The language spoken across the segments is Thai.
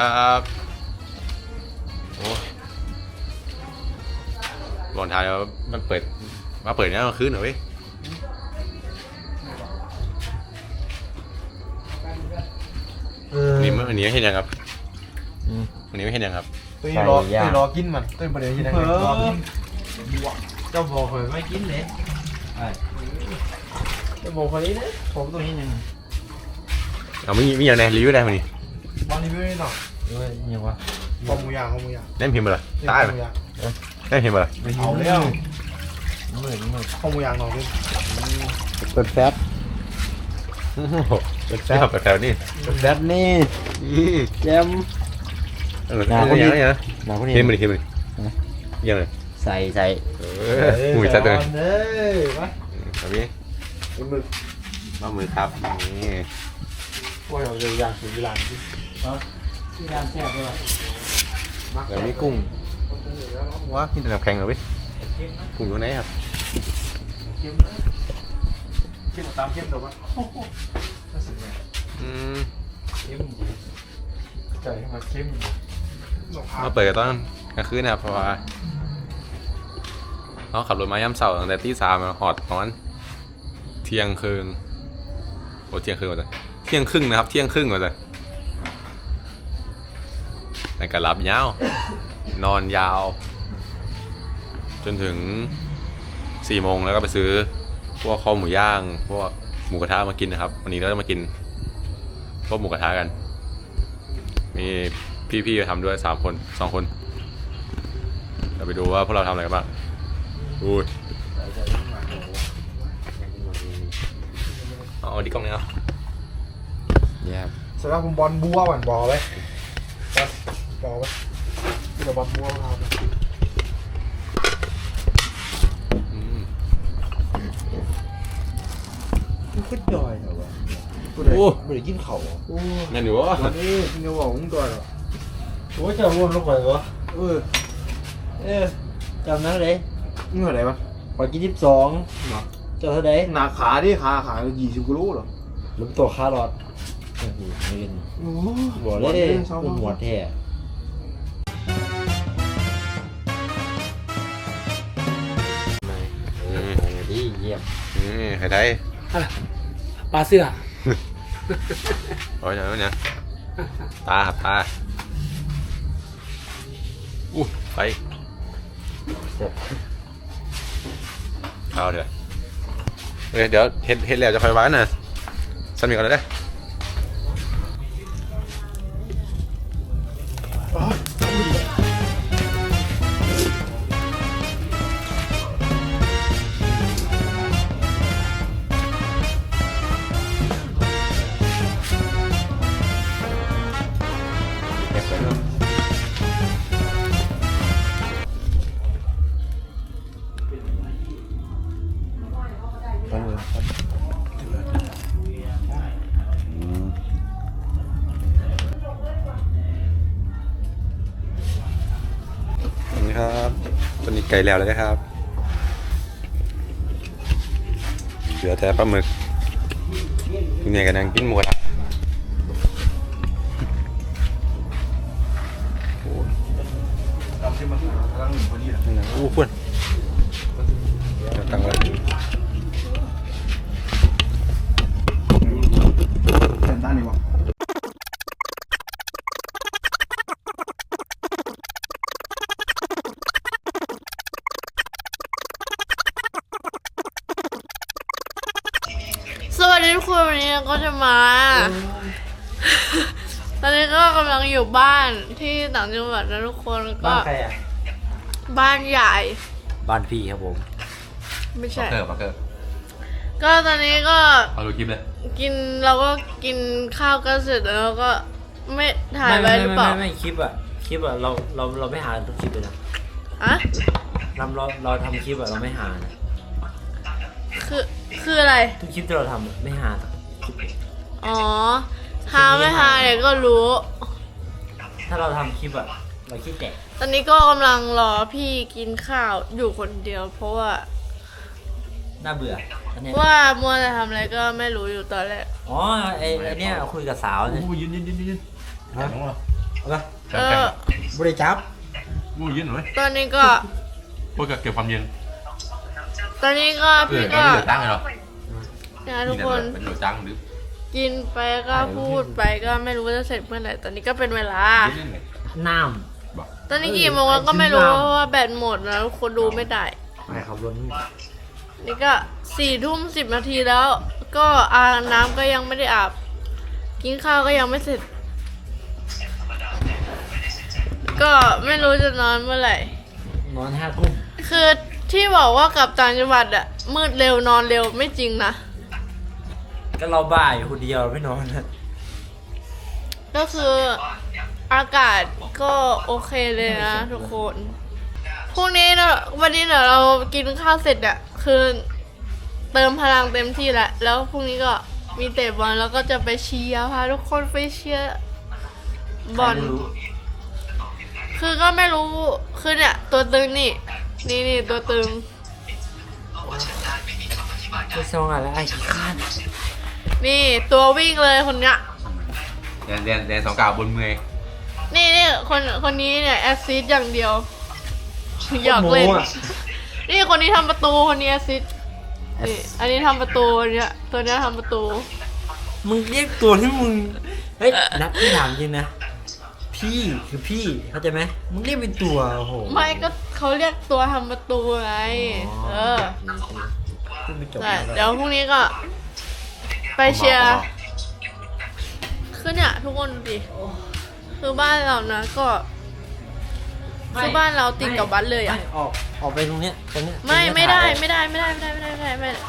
ครับโอ้ยบอกทายว่ามันเปิด มาเปิดเนี่ยกลางคืนเหรอเว้ยเออนี่มันอันนี้ไม่เห็นยังครับอืม อันนี้ไม่เห็นยังครับตัวนี้รอใส่ย่างตัวนี้รอกินมันตัวนี้ประเดี๋ยวยังไงรอกินเจ้าบอกเคยไม่กินเลยไอ้จะบอกคนนี้นะผมตัวนี้ยังเอามีมีอย่างไรรีวิวได้มั้ยนี่บอลรีวิวให้หน่อย ด้วยยังวะคอหมูย่างคอหมูย่างเล่นพิมพ์มาเลยตายไปเล่นพิมพ์มาเลยเอาแล้วมือมือคอหมูย่างหน่อยดิเปิดแฟบโอ้โหเป็นแซ่บแบบแถวนี้เปิดแฟบนี่อืมแจมเออหนาเอาคนนี้อย่างนี้นะหนาคนนี้เห็นมาดิเห็นมาดิยังไงใส่ใส่เออหมูจัดเลยเอ้ยไปแบบนี้เป็นมึกมามือครับนี่ว่าเราจะย่างถึงเวลาที่ ที่ร้านแซ่บด้วยแล้วนี่กุ้งว้ากินแต่น้ำแข็งเหรอเว้ยกุ้งอยู่ไหนครับเข้มเข้มตามเข้มเดี๋ยวว่าน่าสนใจอืมเข้มดีใจให้มาเข้มมาเปิดกันตอนกลางคืนนะครับเพราะว่าเราขับรถมาย่ำเสาร์ตั้งแต่ตีสามมาหอดตอน เที่ยงครึ่งโอ้เที่ยงครึ่งก่อนเลยเที่ยงครึ่งนะครับ เที่ยงครึ่งก่อนเลย แต่ก็หลับยาวนอนยาว จนถึงสี่โมงแล้วก็ไปซื้อ พวกคอหมูย่าง พวกหมูกระทะมากินนะครับ วันนี้เราจะมากิน พวกหมูกระทะกัน มีพี่ๆมาทำด้วยสามคนสองคนเราไปดูว่าพวกเราทำอะไรกันบ้างอุ้ยเอาดีกล้องนี้เอาเนี่ยสำหรับคุณบอลบัวหวานบอไว้ บอไว้ที่เราบอลบัวมาทำอืมมันก็ย่อยเหรอวะกูได้โอ้ ไม่ได้กินเข่าอะโอ้นั่นอยู่วะวันนี้มึงจะบอกมึงตัวเหรอโอ้ยจะวนลงไปวะเออเออจำนั้นเลยมึงอะไรวะพอกินยี่สิบสองเจ้าเท่าไหร่หนาขาดิขาขายี่สิบกิโลเหรอล้มตัวคารอดโอ้โหเล่นโอ้บอกเลยเปนหมวดแท้ นี่ไข่ไทยปลาเสื้อโอ้ยอย่างนี้เนี่ยตาครับตาอู้ไปเอาเถอะเอ้ยเดี๋ยวเฮ็ดเฮ็ดแล้วจะค่อยว่ากันนะสมีก่อนเลยเด้ ไก่แล้วแล้วนะครับ เหลือแต่ปลาหมึกคุณยายกำลังกินหมูกระทะทำที่มันกำลังหเพื่อนตั้งไว้ มา ตอนนี้ก็กำลังอยู่บ้านที่ต่างจังหวัดนะทุกคนก็บ้านใครอะ บ้านใหญ่ บ้านพี่ครับผม ไม่ใช่ เกิร์ปะเกิร์ก็ตอนนี้ก็เอาดูคลิปเลยกินเราก็กินข้าวกันเสร็จแล้วก็ไม่ถ่ายไว้หรือเปล่าไม่ไม่ไม่คลิปอะคลิปอะเราเราเราไม่หาทุกคลิปเลยนะอะเราเราเราทำคลิปอะเราไม่หานะคือคืออะไรทุกคลิปที่เราทำอะไม่หาคลิปเลย อ๋อหาไม่หาเดี๋ยวก็รู้ ถ้าเราทำคลิปอะเราคิดแตกตอนนี้ก็กำลังรอพี่กินข้าวอยู่คนเดียวเพราะว่า น่าเบื่ออันเนี้ยว่ามัวแต่ทำอะไรก็ไม่รู้อยู่ตอนแรก อ๋อไอไอเนี้ยคุยกับสาวเนี่ยโอ้ยืนยืนยืนยืนฮะเอาปะแข็เองอบริจับมูยืนหน่อยตอนนี้ก็ เพื่อเก็บความเย็นตอนนี้ก็เอพี่อก็ไม่เหลือตังค์เลยหรอนะทุกคนเป็นเหลือตังค์หรือ กินไปก็พูดไปก็ไม่รู้ว่าจะเสร็จเมื่อไหร่ ตอนนี้ก็เป็นเวลา น้ตอนนี้กี่โมงแล้วก็ไม่รู้เพราะว่าแบตหมดแล้วคนดูไม่ได้ำไปขับรถนี่นี่ก็สี่ทุ่มสิบนาทีแล้ว ก็อาบน้ำก็ยังไม่ได้อาบ กินข้าวก็ยังไม่เสร็จ ก็ไม่รู้จะนอนเมื่อไหร่ นอนห้าทุ่มคือที่บอกว่ากลับต่างจังหวัดอะมืดเร็วนอนเร็วไม่จริงนะ ก็เราบ่ายคนเดียวไม่นอนนะก็คืออากาศก็โอเคเลยนะทุกคนพรุ่งนี้เนอะวันนี้เดี๋ยวเรากินข้าวเสร็จอะคือเติมพลังเต็มที่แล้วแล้วพรุ่งนี้ก็มีเตะบอลแล้วก็จะไปเชียร์พาทุกคนไปเชียร์บอลใครไม่รู้คือก็ไม่รู้ คือเนี่ย ตัวตึงนี่ นี่นี่ตัวตึงไม่ซองอะไรไอ้ขี้ข้าน นี่ตัววิ่งเลยคนเนี้ยแดนแดนแดนสองกาวบนเมือยนี่นี่คนคนนี้เนี่ยแอสซิสอย่างเดียวอยากเล่นโม้อะนี่คนนี้ทำประตูคนนี้แอสซิสนี่อันนี้ทำประตูเนี่ยตัวเนี้ยทำประตู มึงเรียกตัวที่มึง เฮ้ย นัดพี่ถามจริงนะ พี่คือพี่เข้าใจไหมมึงเรียกเป็นตัวโอ้โหไม่ก็เขาเรียกตัวทำประตูไง เออ พูดไม่จบใช่แล้วเดี๋ยวพรุ่งนี้ก็ ไปเชียร์คือเนี่ยทุกคนดูดิคือบ้านเรานะก็คือบ้านเราติดกับวัดเลยอะไม่ออกออกไปตรงเนี้ยตรงเนี้ยไม่ตรงเนี้ยไม่ได้ถ่ายไม่ได้ไม่ได้ไม่ได้ไม่ได้ไม่ได้ไม่ได้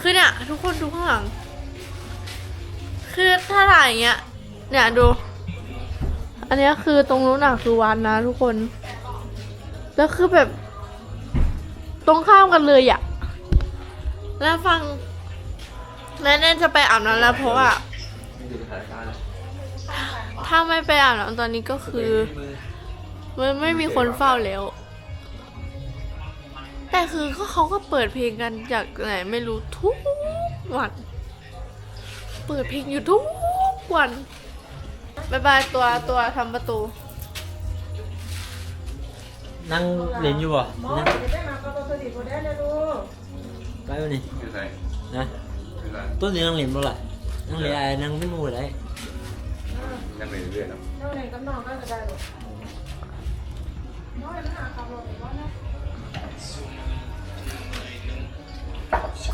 คือเนี่ยทุกคนดูข้างหลัง คือถ้าถ่ายอย่างเงี้ยเนี่ยดู อันเนี้ยคือตรงนู้นน่ะคือวันนะทุกคน แล้วคือแบบ ตรงข้ามกันเลยอะ แล้วฟัง แล้วเนี่ยจะไปอาบน้ำแล้วเพราะว่า ถ้าไม่ไปอาบน้ำตอนนี้ก็คือมันไม่มีคนเฝ้าแล้ว แต่คือก็เขาก็เปิดเพลงกันจากไหนไม่รู้ทุกวัน เปิดเพลงอยู่ทุกวันบายบายตัวตัวทำประตู นั่งเรียนอยู่อะนั่งไปวันนี้คือใครนะ คือใครต้นนี้นั่งเรียนบ่ล่ะนั่งเรียนอะไรนั่งไม่มูอะไรยังเรียนเรื่อยๆเนาะ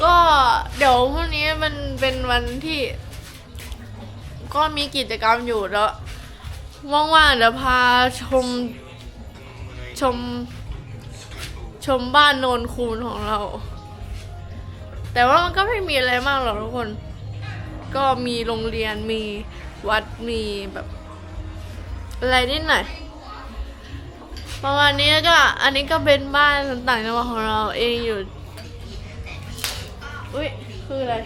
ก็เดี๋ยวพรุ่งนี้มันเป็นวันที่ ก็มีกิจกรรมอยู่แล้วว่างๆเดี๋ยวพาชมชม ชมบ้านโนนคูนของเรา แต่ว่ามันก็ไม่มีอะไรมากหรอกทุกคน ก็มีโรงเรียนมีวัดมีแบบ อะไรนิดหน่อยประมาณนี้แล้วก็อันนี้ก็เป็นบ้านต่างจังหวัดของเราเองอยู่ อุ้ยคืออะไร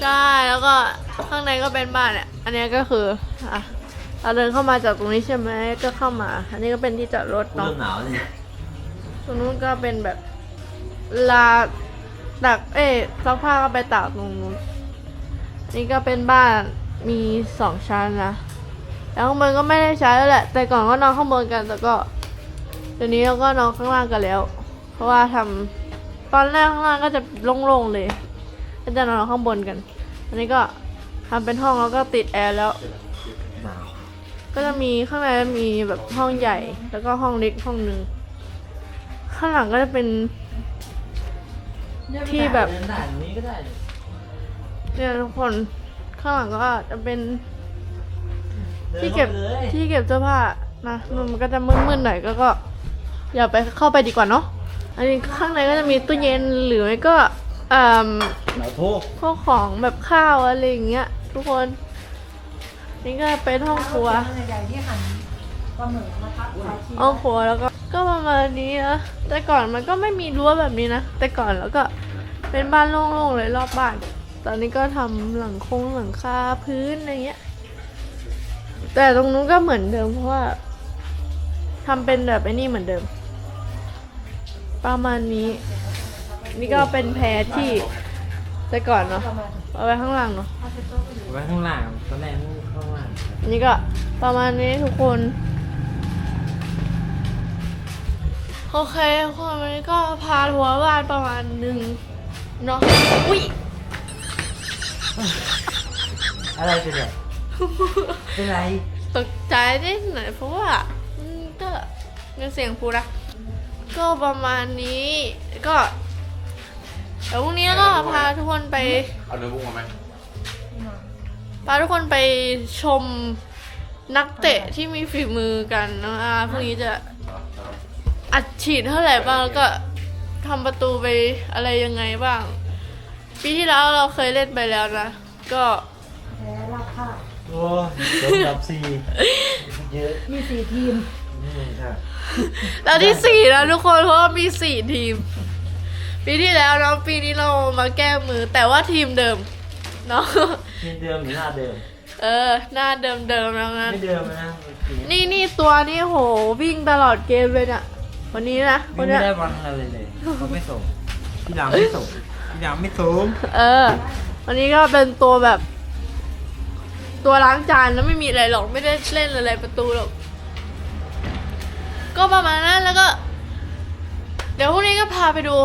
ใช่แล้วก็ข้างในก็เป็นบ้านเนี่ยอันนี้ก็คืออะเราเดินเข้ามาจากตรงนี้ใช่ไหมก็เข้ามา อันนี้ก็เป็นที่จอดรถเริ่เนาะมหนาวเลยตรงนู้นก็เป็นแบบ ลาตัก เอ้ยซักผ้าก็ไปตากตรงนู้นนี่ก็เป็นบ้านมีสองชั้นนะแล้วข้างบนก็ไม่ได้ใช้แล้วแหละ แต่ก่อนก็นอนข้างบนกันแต่ก็เดี๋ยวนี้เราก็นอนข้างล่างกันแล้ว เพราะว่าทำตอนแรกข้างล่างก็จะโล่งๆเลย ก็จะนอนข้างบนกัน อันนี้ก็ทำเป็นห้องแล้วก็ติดแอร์แล้วหนาวก็จะมีข้างในมีแบบห้องใหญ่ แล้วก็ห้องเล็กห้องหนึ่งข้างหลังก็จะเป็น ที่แบบ เดินได้ตรงนี้ก็ได้เนี่ยทุกคนข้างหลังก็จะเป็นดินที่เก็บข้าไปเลยที่เก็บเสื้อผ้านะมันก็จะมืดๆหน่อยก็ก็ อย่าไปเข้าไปดีกว่าเนาะอันนี้ข้างในก็จะมีตู้เย็นหรือไม่ก็เอ่อหนาวโทษพวกของแบบข้าวอะไรอย่างเงี้ย ทุกคน นี่ก็เป็นห้องครัวห้องครัวแล้วก็ก็ประมาณนี้นะแต่ก่อนมันก็ไม่มีรั้วแบบนี้นะแต่ก่อนแล้วก็ เป็นบ้านโล่งๆเลยรอบบ้าน ตอนนี้ก็ทำหลังคงหลังคาพื้นอะไรเงี้ย แต่ตรงนู้นก็เหมือนเดิมเพราะว่าทำเป็นแบบไอ้นี่เหมือนเดิม ประมาณนี้ นี่ก็เป็นแพรที่แต่ก่อนเนาะเอาไว้ข้างหลังเนาะไว้ข้างล่างตอนแรกมึงข้างล่างอันนี้ก็ประมาณนี้ทุกคนโอเคทุกคนวันนี้ก็พาทัวร์บ้านประมาณหนึ่ง เนาะ อุ้ย อะไรเป็นไรเป็นไร ตกใจนิดหน่อยเพราะว่าอืมก็เป็นเสียงพูนะก็ประมาณนี้ ก็เดี๋ยวพรุ่งนี้ก็พาทุกคนไป เอาเนื้อบุ้งมาไหมพาทุกคนไปชมนักเตะที่มีฝีมือกันนะอ่าพรุ่งนี้จะอัดฉีดเท่าไหร่บ้างแล้วก็ ทำประตูไปอะไรยังไงบ้าง ปีที่แล้วเราเคยเล่นไปแล้วนะ ก็โอ้ยจบกับสี่เยอะมีสี่ทีมนี่ครับแล้วที่สี่แล้วทุกคนเพราะว่ามีสี่ทีม ปีที่แล้วเนาะปีนี้เรามาแก้มือ แต่ว่าทีมเดิมเนาะทีมเดิมหรือหน้าเดิม เออ หน้าเดิมเดิมๆแล้วงั้นไม่เดิมนะเมื่อกี้นี่นี่ตัวนี้โหวิ่งตลอดเกมเลยเนี่ย วันนี้นะวัไม่นเนี้ยได้บอลอะไรเลยเขาไม่ส่งพี่หลังไม่ส่งพี่หลังไม่ส่งเออวันนี้ก็เป็นตัวแบบ ตัวล้างจานแล้วไม่มีอะไรหรอกไม่ได้เล่นอะไรประตูหรอกก็ประมาณนั้นแล้วก็ เดี๋ยวพรุ่งนี้ก็พาไปดู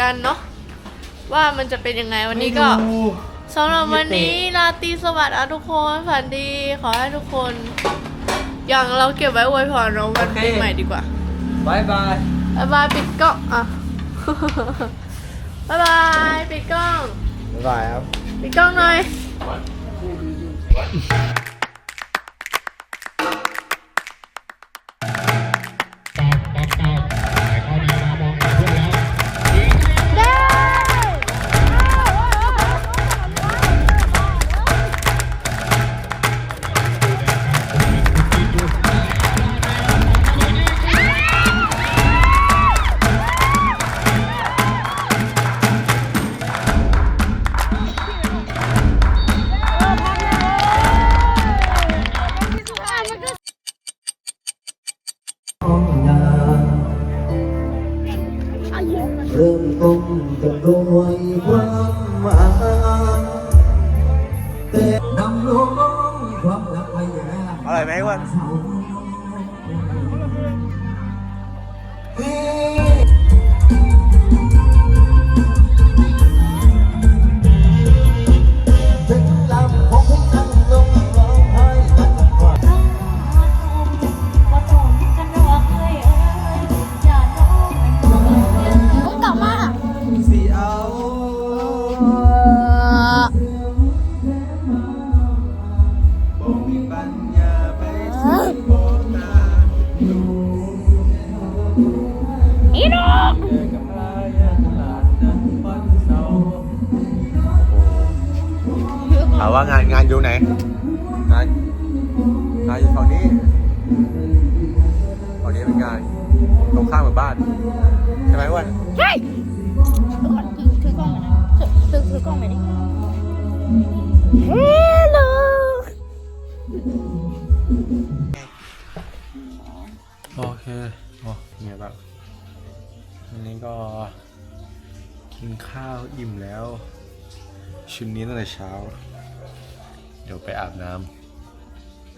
กันเนาะว่ามันจะเป็นยังไงวันนี้ก็ ไม่ดูสำหรับวันนี้ราตรีสวัสดิ์อะทุกคนฝันดี ขอให้ทุกคน อย่างเราเก็บไว้อวยพรเราวันปีใหม่ดีกว่า บายบายบ๊ายบายปิดกล้อ ด้วยค อ้วันใช่ถือก่อนถือถือกล้องมานะถือถือกล้องมาดิเฮลโหลโอเคโอ้ไงบ้างวันนี้ก็กินข้าวอิ่มแล้ว ชุดนี้ตั้งแต่เช้า เดี๋ยวไปอาบน้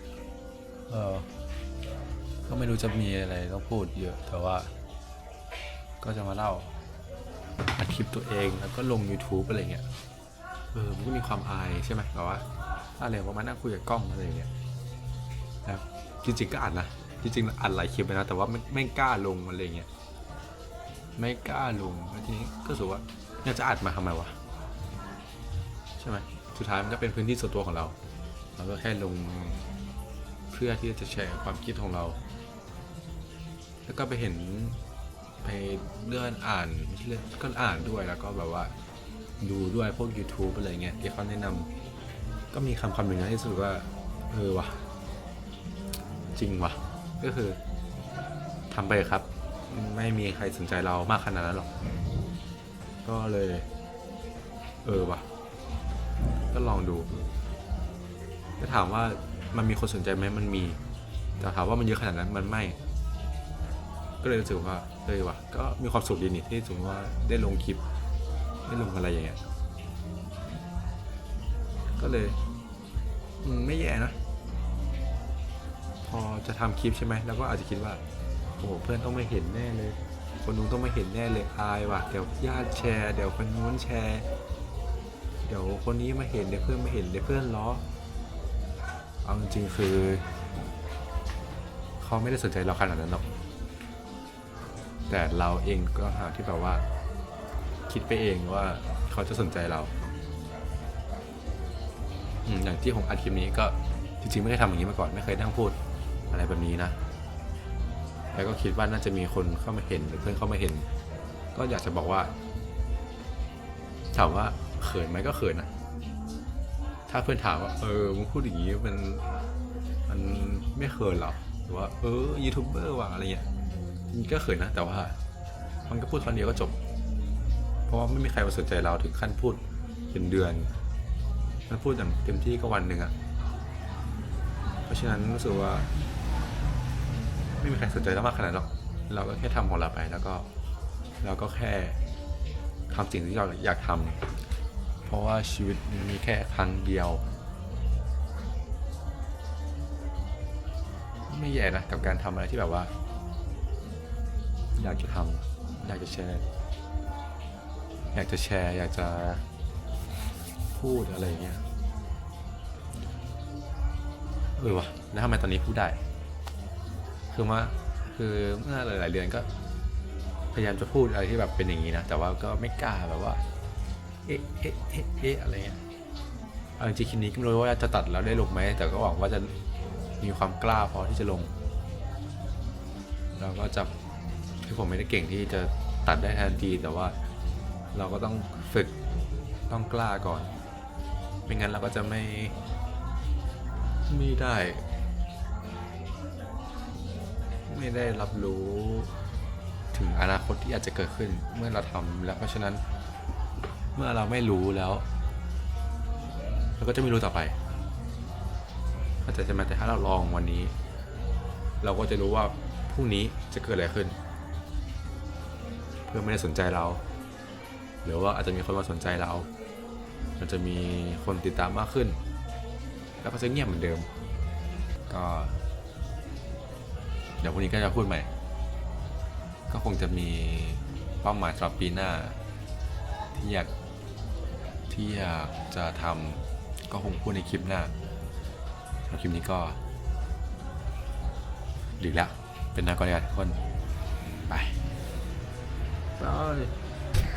ำเออก็ไม่รู้จะมีอะไรต้องพูดเยอะแต่ว่า ก็จะมาเล่า อัดคลิปตัวเองแล้วก็ลง YouTube อะไรเงี้ย เออ มันก็มีความอายใช่ไหมแบบว่าอะไรว่ามานั่งคุยกับกล้องอะไรเงี้ยนะจริงๆก็อัดนะ จริงๆอัดหลายคลิปเลยนะ แต่ว่าไม่ไม่กล้าลงอะไรเงี้ย ไม่กล้าลงทีนี้ก็รู้สึกว่าอยากจะอัดมาทำไมวะ ใช่ไหมสุดท้ายมันก็เป็นพื้นที่ส่วนตัวของเรา เราก็แค่ลงเพื่อที่จะแชร์ความคิดของเรา แล้วก็ไปเห็น ไปเลื่อนอ่านไม่ใช่เลื่อนก็อ่านด้วยแล้วก็แบบว่า ดูด้วยพวก YouTube อะไรเงี้ยที่เขาแนะนำก็มีคำคำหนึ่งนะที่รู้สึกว่า เออวะจริงวะก็คือทำไปครับ ไม่มีใครสนใจเรามากขนาดนั้นหรอก ก็เลย เออวะก็ลองดูก็ถามว่ามันมีคนสนใจไหมมันมี แต่ถามว่ามันเยอะขนาดนั้นมันไม่ ก็เลยรู้สึกว่าเออว่ะก็มีความสุขดีนี่ที่สมมติว่าได้ลงคลิป ได้ลงอะไรอย่างเงี้ยก็เลยมไม่แย่นะ พอจะทำคลิปใช่ไหมแล้วก็อาจจะคิดว่าโอ้โหเพื่อนต้องไม่เห็นแน่เลย คนนู้นต้องไม่เห็นแน่เลยอายว่ะเดี๋ยวญาติแชร์ เดี๋ยวคนนู้นแชร์ เดี๋ยวคนนี้มาเห็นเดี๋ยวเพื่อนไม่เห็นเดี๋ยวเพื่อนล้อเอาจริงๆคือ เขาไม่ได้สนใจเราขนาดนั้นหรอก แต่เราเองก็หาที่แบบว่า คิดไปเองว่าเขาจะสนใจเราอย่างที่ผมอัดคลิปนี้ก็จริงๆไม่ได้ทำอย่างนี้มาก่อนไม่เคยนั่งพูดอะไรแบบนี้นะ แล้วก็คิดว่าน่าจะมีคนเข้ามาเห็นหรือเพื่อนเข้ามาเห็น ก็อยากจะบอกว่าถามว่าเขินไหมก็เขินนะถ้าเพื่อนถามว่า เออมึงพูดอย่างนี้มันมันไม่เขินหรอหรือว่าเออยูทูบเบอร์ว่ะอะไรเงี้ย มันก็เขินนะ แต่ว่า มันก็พูดครั้งเดียวก็จบ เพราะว่าไม่มีใครมาสนใจเราถึงขั้นพูดเป็นเดือนมันพูดอย่างเต็มที่ก็วันหนึ่งอะเพราะฉะนั้นรู้สึกว่า ไม่มีใครสนใจเรามากขนาดหรอกเราก็แค่ทำของเราไปแล้วก็เราก็แค่ทำสิ่งที่เราอยากทำเพราะว่าชีวิตมีแค่ครั้งเดียว ไม่แย่นะกับการทำอะไรที่แบบว่า อยากจะทำอยากจะแชร์อยากจะแชร์ อยากจะพูดอะไรอย่างเงี้ยเออวะแล้วทำไมตอนนี้พูดได้ คือว่าคือเมื่อหลาย ๆ เดือนก็ พยายามจะพูดอะไรที่แบบเป็นอย่างนี้นะ แต่ว่าก็ไม่กล้าแบบว่า เอ๊ะเอ๊ะเอ๊ะเอ๊ะอะไรเงี้ยเอาจริงๆคลิปนี้ก็ไม่รู้ว่าจะตัดแล้วได้ลงไหม แต่ก็หวังว่าจะมีความกล้าพอที่จะลง เราก็จะ คือผมไม่ได้เก่งที่จะตัดได้ทันที แต่ว่าเราก็ต้องฝึกต้องกล้าก่อน ไม่งั้นเราก็จะไม่ไม่ได้ ไม่ได้รับรู้ถึงอนาคตที่อาจจะเกิดขึ้นเมื่อเราทำแล้วเพราะฉะนั้นเมื่อเราไม่รู้แล้วเราก็จะไม่รู้ต่อไปเข้าใจใช่ไหมแต่ถ้าเราลองวันนี้ เราก็จะรู้ว่าพรุ่งนี้จะเกิดอะไรขึ้น พื่อนไม่ได้สนใจเรา หรือว่าอาจจะมีคนมาสนใจเรา มันจะมีคนติดตามมากขึ้น แล้วก็จะเงียบเหมือนเดิม ก็ เดี๋ยวพรุ่งนี้ก็จะพูดใหม่ ก็คงจะมีเป้าหมายสำหรับปีหน้า ที่อยากที่อยากจะทำก็คงพูดในคลิปหน้าสำหรับคลิปนี้ก็ดึกแล้วเป็นนาก่อนเลยทุกคนไป ไป